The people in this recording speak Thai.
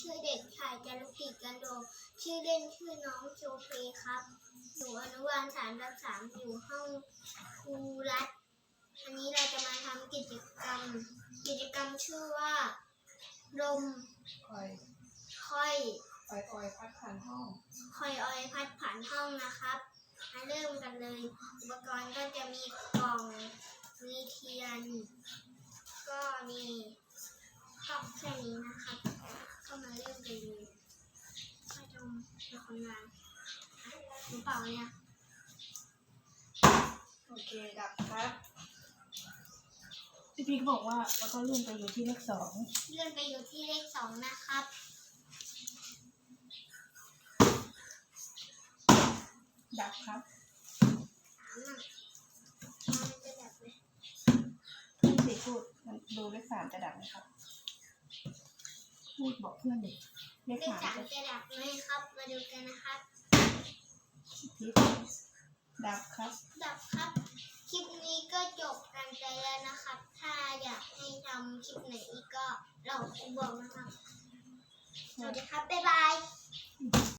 ชื่อเด็กชายจารุกิจกันโดมชื่อเล่นชื่อน้องโจเพครับอยู่อนุบาลสามทับสามอยู่ห้องครูรัฐอันนี้เราจะมาทำกิจกรรม กิจกรรมชื่อว่าลมคอยค่อยคอยคอยพัดผ่านห้องคอยออยพัดผ่านห้องนะครับมาเริ่มกันเลย อุปกรณ์ก็จะมีกล่องมีเทียน ก็มีข้าวแค่นี้นะครับก็ มาเริ่มกันเลยไม่ต้องเป็นคนงานหรือเปล่าเนี่ยโอเคดับครับพี่พีก็บอกว่าแล้วก็เลื่อนไปอยู่ที่เลขสองเลื่อนไปอยู่ที่เลขสองนะครับดับครับสามอะมันจะดับไหมพี่สีพูดมันดูเลขสามจะดับไหมครับ พูดบอกเพื่อนดิเลเลขขสามสามจะจะดับไหมครับ มาดูกันนะครับทิศดับครับ ดับครับ คลิปนี้ก็จบกันไปแล้วนะครับ ถ้าอยากให้ทำคลิปไหนอีกก็เราบอกนะครับ สวัสดีครับ บ๊ายบาย